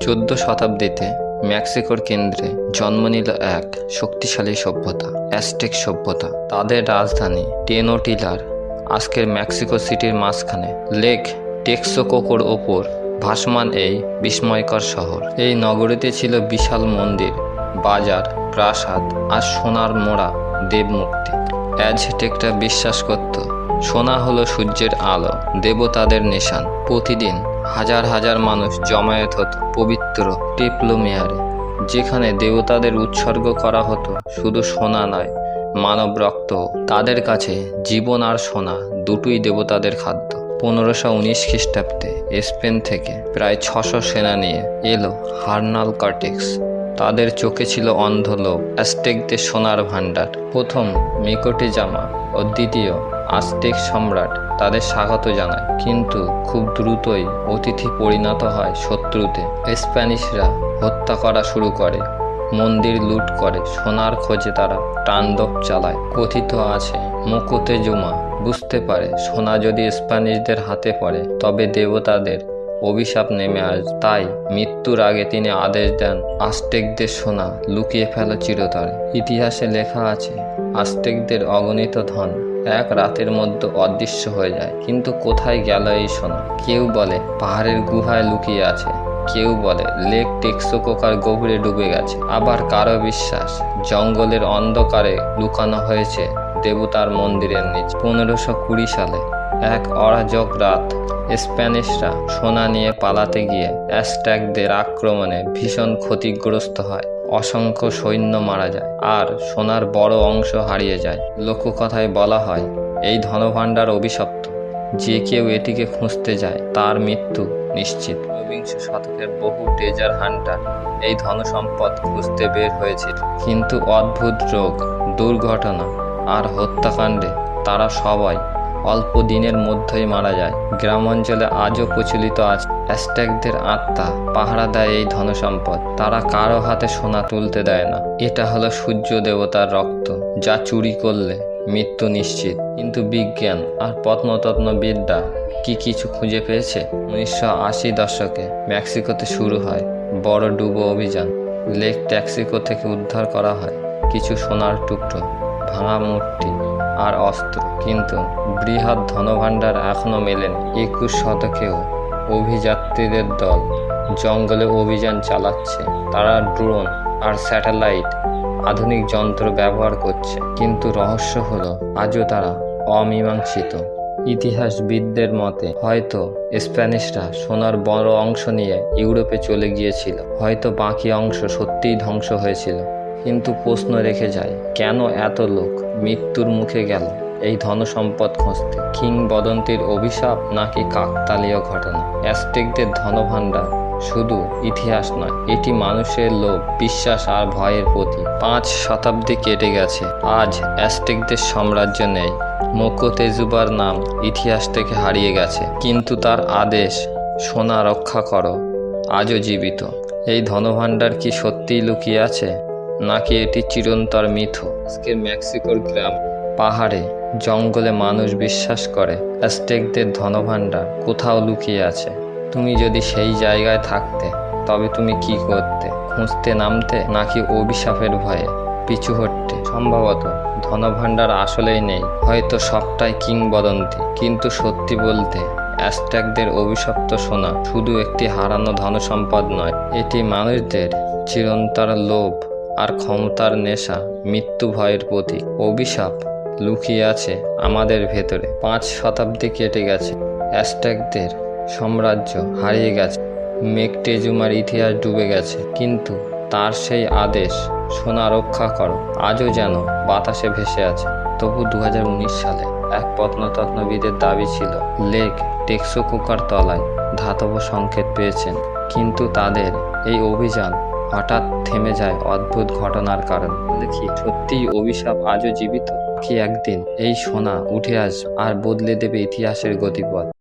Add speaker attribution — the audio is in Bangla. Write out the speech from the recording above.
Speaker 1: চোদ্দ শতাব্দীতে মেক্সিকোর কেন্দ্রে জন্ম নিল এক শক্তিশালী সভ্যতা অ্যাস্টেক সভ্যতা। তাদের রাজধানী টেনোটিলার, আজকের মেক্সিকো সিটির মাঝখানে। লেক টেক্সোকোকোর ওপর ভাসমান এই বিস্ময়কর শহর। এই নগরীতে ছিল বিশাল মন্দির, বাজার, প্রাসাদ আর সোনার মোড়া দেবমূর্তি। অ্যাজটেকরা বিশ্বাস করত, সোনা হলো সূর্যের আলো, দেবতাদের নিশান। প্রতিদিন হাজার হাজার মানুষ জমায়েত হতো পবিত্র টেপলোমেয়ারে, যেখানে দেবতাদের উৎসর্গ করা হতো শুধু সোনা নয়, মানব রক্ত তাদের কাছে জীবন আর সোনা দুটোই দেবতাদের খাদ্য। পনেরোশো উনিশ খ্রিস্টাব্দে স্পেন থেকে প্রায় ছশো সেনা নিয়ে এলো হার্নাল কার্টেক্স। তাদের চোখে ছিল অন্ধ লোভ অ্যাস্টেকদের সোনার ভাণ্ডার। প্রথম মিকোটে জামা ও দ্বিতীয় আস্টেক সম্রাট তাদের স্বাগত জানায়, কিন্তু খুব দ্রুতই অতিথি পরিণত হয় শত্রুতে। স্প্যানিশরা হত্যা করা শুরু করে, মন্দির লুট করে, সোনার খোঁজে তারা তাণ্ডব চালায়। কথিত আছে, মুকুতে জুমা বুঝতে পারে, সোনা যদি স্প্যানিশদের হাতে পড়ে, তবে দেবতাদের অভিশাপ নেমে আস তাই মৃত্যুর আগে তিনি আদেশ দেন আস্টেকদের সোনা লুকিয়ে ফেলা চিরতরে। ইতিহাসে লেখা আছে আস্টেকদের অগণিত ধন এক রাতের মধ্যে অদৃশ্য হয়ে যায়। কিন্তু কোথায় গেল এই সোনা কেউ বলে, পাহাড়ের গুহায় লুকিয়ে আছে। কেউ বলে, লেক টেক্সোকোকার গভীরে ডুবে গেছে। আবার কারও বিশ্বাস? জঙ্গলের অন্ধকারে লুকানো হয়েছে দেবতার মন্দিরের নিচে। পনেরোশো কুড়ি সালে এক অরাজক রাত। স্প্যানিশরা সোনা নিয়ে পালাতে গিয়ে অ্যাস্ট্যাকদের আক্রমণে ভীষণ ক্ষতিগ্রস্ত হয়। অসংখ্য সৈন্য মারা যায় আর সোনার বড় অংশ হারিয়ে যায়। লোককথায় বলা হয়, এই ধনভাণ্ডার অভিশপ্ত। যে কেউ এটিকে খুঁজতে যায়, তার মৃত্যু নিশ্চিত। ঊনবিংশ শতকের বহু ট্রেজার হান্টার এই ধনসম্পদ খুঁজতে বের হয়েছিল। কিন্তু অদ্ভুত রোগ, দুর্ঘটনা আর হত্যাকাণ্ডে তারা সবাই অল্প দিনের মধ্যেই মারা যায়। গ্রাম অঞ্চলে আজও প্রচলিত আছে অ্যাস্ট্যাকদের আত্মা পাহারা দেয় এই ধনসম্পদ। তারা কারও হাতে সোনা তুলতে দেয় না। এটা হলো সূর্য দেবতার রক্ত, যা চুরি করলে মৃত্যু নিশ্চিত। কিন্তু বিজ্ঞান আর প্রত্নতত্ত্ববিদ্যা কি কিছু খুঁজে পেয়েছে? উনিশশো আশি দশকে মেক্সিকোতে শুরু হয় বড় ডুবো অভিযান। লেক ট্যাক্সিকো থেকে উদ্ধার করা হয় কিছু সোনার টুকরো, ভাঙা মূর্তি আর অস্ত্র। কিন্তু বৃহৎ ধনভাণ্ডার এখনও মেলেনি। একুশ শতকেও অভিযাত্রীদের দল জঙ্গলে অভিযান চালাচ্ছে। তারা ড্রোন আর স্যাটেলাইট আধুনিক যন্ত্র ব্যবহার করছে। কিন্তু রহস্য হলো, আজও তারা অমীমাংসিত। ইতিহাসবিদদের মতে, হয়তো স্প্যানিশরা সোনার বড় অংশ নিয়ে ইউরোপে চলে গিয়েছিল। হয়তো বাকি অংশ সত্যিই ধ্বংস হয়েছিল। কিন্তু প্রশ্ন রেখে যায়, কেন এত লোক মৃত্যুর মুখে গেল? এই ধনসম্পদ খুঁজতে। কিংবদন্তির অভিশাপ নাকি কাকতালীয় ঘটনা? অ্যাস্টেকদের ধনভাণ্ডার শুধু ইতিহাস নয়, এটি মানুষের লোভ, বিশ্বাস আর ভয়ের প্রতি পাঁচ শতাব্দী কেটে গেছে, আজ অ্যাস্টেকদের সাম্রাজ্য নেই। মোকোতেজুবার নাম ইতিহাস থেকে হারিয়ে গেছে, কিন্তু তার আদেশ, সোনা রক্ষা করো, আজও জীবিত। এই ধনভাণ্ডার কি সত্যিই লুকিয়ে আছে? নাকি এটি চিরন্তর মিথ? আজকের মেক্সিকোর গ্রাম পাহাড়ে জঙ্গলে মানুষ বিশ্বাস করে অ্যাস্টেকদের ধনভাণ্ডার কোথাও লুকিয়ে আছে। তুমি যদি সেই জায়গায় থাকতে, তবে তুমি কি করতে? খুঁজতে নামতে নাকি অভিশাপের ভয়ে? পিছু হটতে। সম্ভবত ধনভাণ্ডার আসলেই নেই, হয়তো সবটাই কিংবদন্তি। কিন্তু সত্যি বলতে অ্যাস্ট্যাকদের অভিশপ্ত সোনা শুধু একটি হারানো ধনসম্পদ নয়, এটি মানুষদের চিরন্তর লোভ আর ক্ষমতার নেশা, মৃত্যু ভয়ের প্রতীক। অভিশাপ লুকিয়ে আছে আমাদের ভেতরে। পাঁচ শতাব্দী কেটে গেছে। অ্যাস্ট্যাকদের সাম্রাজ্য হারিয়ে গেছে। মেকটেজুমার ইতিহাস ডুবে গেছে। কিন্তু তার সেই আদেশ সোনা রক্ষা করো। আজও যেন বাতাসে ভেসে আছে। তবু দু হাজার উনিশ সালে এক প্রত্নতত্ত্ববিদের দাবি ছিল, লেক টেক্সো কুকার তলায় ধাতব সংকেত পেয়েছেন। কিন্তু তাদের এই অভিযান হঠাৎ থেমে যায় অদ্ভুত ঘটনার কারণে। দেখি সত্যিই অভিশাপ আজও জীবিত? কি একদিন এই সোনা উঠে আস আর বদলে দেবে ইতিহাসের গতিপথ।